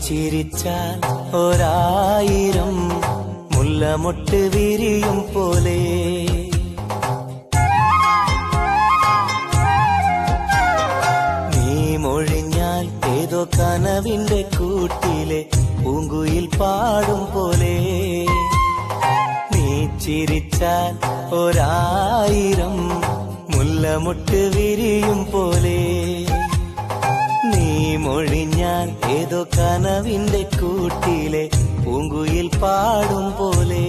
ചിരിച്ചാൽ ഒരായിരം മുല്ലമൊട്ട് വിരിയും പോലെ. നീ മൊഴിഞ്ഞാൽ ഏതോ കനവിന്റെ കൂട്ടിലെ പൂങ്കുയിൽ പാടും പോലെ. നീ ചിരിച്ചാൽ ഒരായിരം മുല്ലമൊട്ട് വിരിയും പോലെ. മൊഴിഞ്ഞാൽ ഏതോ കനവിന്റെ കൂട്ടിലെ പൂങ്കുയിൽ പാടും പോലെ.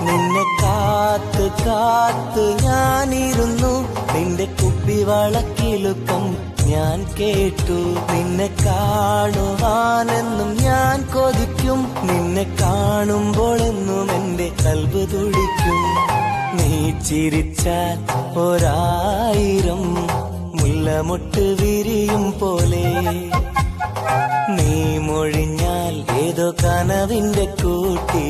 നിന്നെ കാത്ത് കാത്ത് ഞാനിരുന്നു. നിന്റെ കുപ്പി വളക്കിലുക്കം ഞാൻ കേട്ടു. നിന്നെ കാണുവാനെന്നും ഞാൻ കൊതിക്കും. നിന്നെ കാണുമ്പോൾ എന്നും എന്റെ കൽബ് തുടിക്കും. നീ ചിരിച്ചാൽ ഒരായിരം മുല്ലമൊട്ട് വിരിയും പോലെ. നീ മൊഴിഞ്ഞാൽ ഏതോ കനവിന്റെ കൂട്ടിലെ